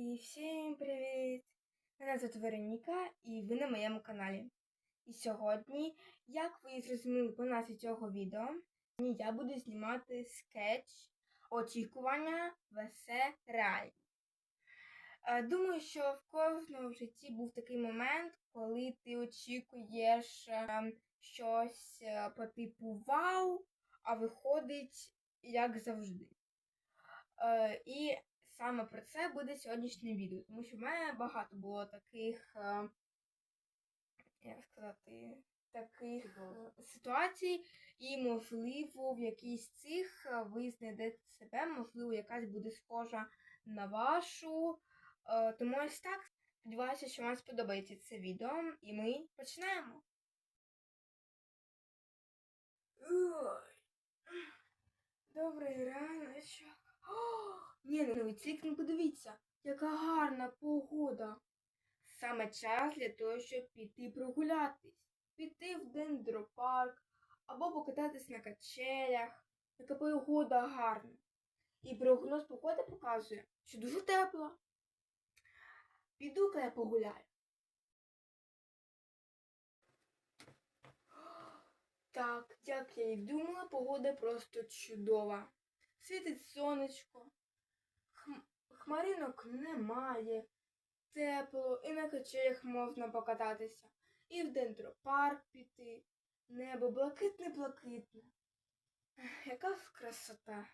І всім привіт! Мене звати Вероніка і ви на моєму каналі. І сьогодні, як ви зрозуміли по назві цього відео, я буду знімати скетч очікування весе реальні. Е, Думаю, що в кожному в житті був такий момент, коли ти очікуєш е, щось е, по типу вау, а виходить як завжди. Е, і саме про це буде сьогоднішнє відео, тому що в мене багато було таких, е, як сказати, таких е, ситуацій, і, можливо, в якійсь з цих е, ви знайдете себе, можливо, якась буде схожа на вашу. Е, Тому ось так. Сподіваюся, що вам сподобається це відео, і ми починаємо. Добрий раночок. Ні, ну відслідком подивіться, яка гарна погода. Саме час для того, щоб піти прогулятись, піти в дендропарк або покататись на качелях. Яка погода гарна. І прогноз погоди показує, що дуже тепло. Піду-ка я погуляю. Так, як я і думала, погода просто чудова. Світить сонечко. Хмаринок немає, тепло, і на качелях можна покататися, і в дендропарк піти. Небо блакитне-блакитне. Яка ж красота.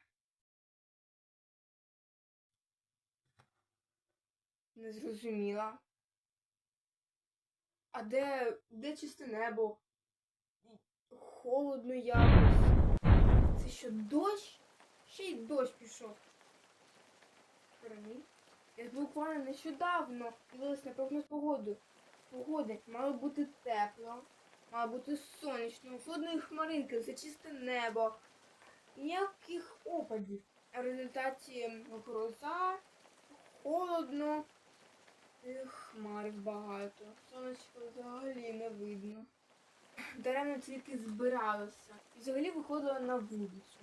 Не зрозуміла. А де, де чисте небо? Холодно якось. Це що, дощ? Ще й дощ пішов. Стороні. Я буквально нещодавно дивилась на прогноз погоди. Погоди мало бути тепло, мало бути сонячно, жодної хмаринки, все чисте небо. Ніяких опадів. А в результаті гроза, холодно, і хмарів багато. Сонечко взагалі не видно. Даремно тільки збиралася. І взагалі виходила на вулицю.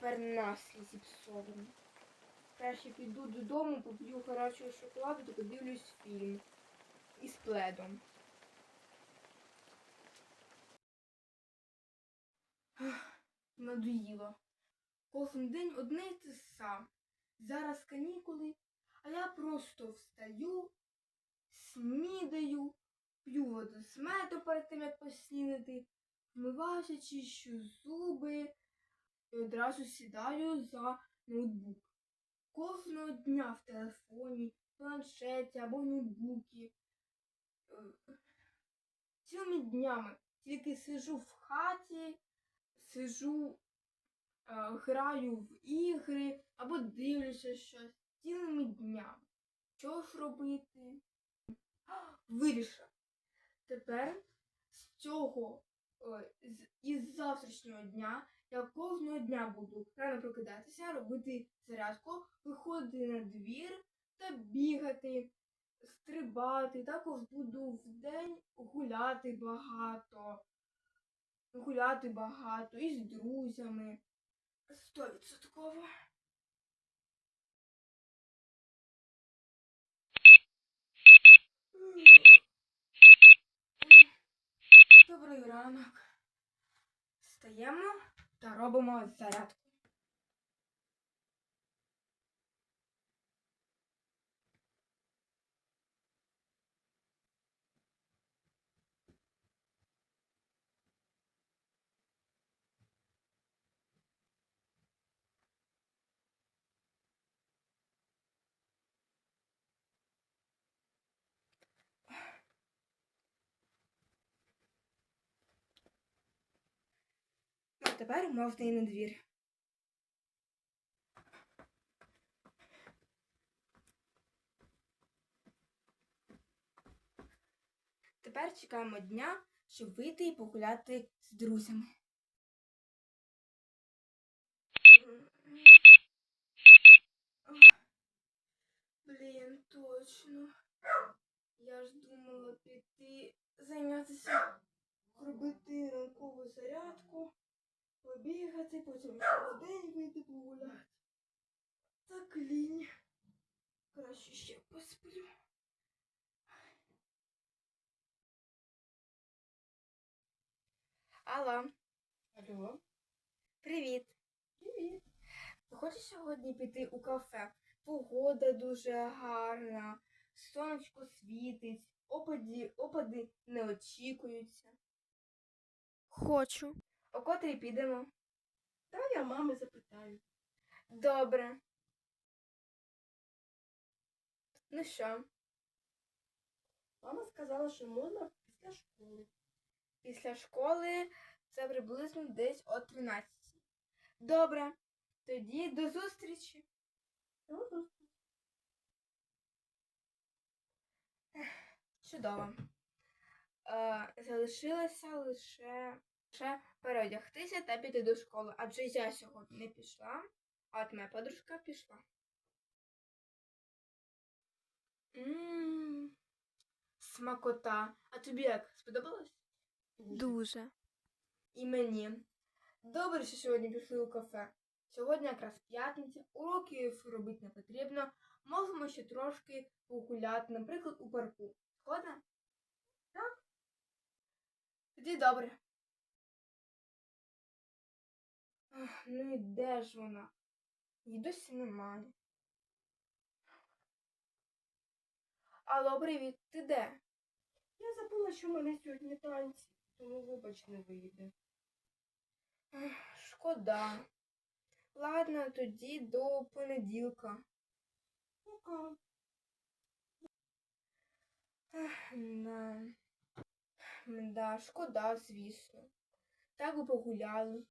Тепер наслід зіпсовано. Краще піду додому, поп'ю гарячого шоколаду та подивлюсь фільм із пледом. Надоїло. Кожен день одне й те саме. Зараз канікули, а я просто встаю, снідаю, п'ю воду з меду перед тим, як поснідати, вмиваюся, чищу зуби і одразу сідаю за ноутбук. Кожного дня в телефоні, планшеті або ноутбуці. Е, Цілими днями тільки сижу в хаті, сижу, е, граю в ігри або дивлюся щось цілими днями. Що ж робити? Вирішив. Тепер з цього, е, із завтрашнього дня я кожного дня буду рано прокидатися, робити зарядку, виходити на двір та бігати, стрибати. Також буду в день гуляти багато, гуляти багато із друзями. Стовідсотково. Добрий ранок. Встаємо та робимо зарядку. Тепер можна і на двір. Тепер чекаємо дня, щоб вийти і погуляти з друзями. Блін, точно. Я ж думала піти зайнятися, робити ранкову зарядку, побігати, потім день вийти погуляти. Так лінь. Краще ще посплю. Алло, Алло, привіт. привіт. Хочеш сьогодні піти у кафе? Погода дуже гарна, сонечко світить, опаді, опади не очікуються. Хочу. О котрій підемо? Давай я мами запитаю. Добре. Ну що, Мама сказала, що можна після школи. після школи це приблизно десь о 13. Добре. Тоді до зустрічі. Ага. Чудово. Е, залишилося лише, лише переодягтися та піти до школи, адже я сьогодні не пішла, а от моя подружка пішла. Ммм, смакота. А тобі як? Сподобалось? Дуже. І мені. Добре, що сьогодні пішли у кафе. Сьогодні якраз п'ятниця, уроків робити не потрібно. Можемо ще трошки погуляти, наприклад, у парку. Згодна? Так. Тоді добре. Ах, ну і де ж вона? Її досі немає. Алло, привіт, ти де? Я забула, що в мене сьогодні танці, тому вибач не вийде. Шкода. Ладно, тоді до понеділка. Пока. Ех, Да. Да, шкода, звісно. Так би погуляли.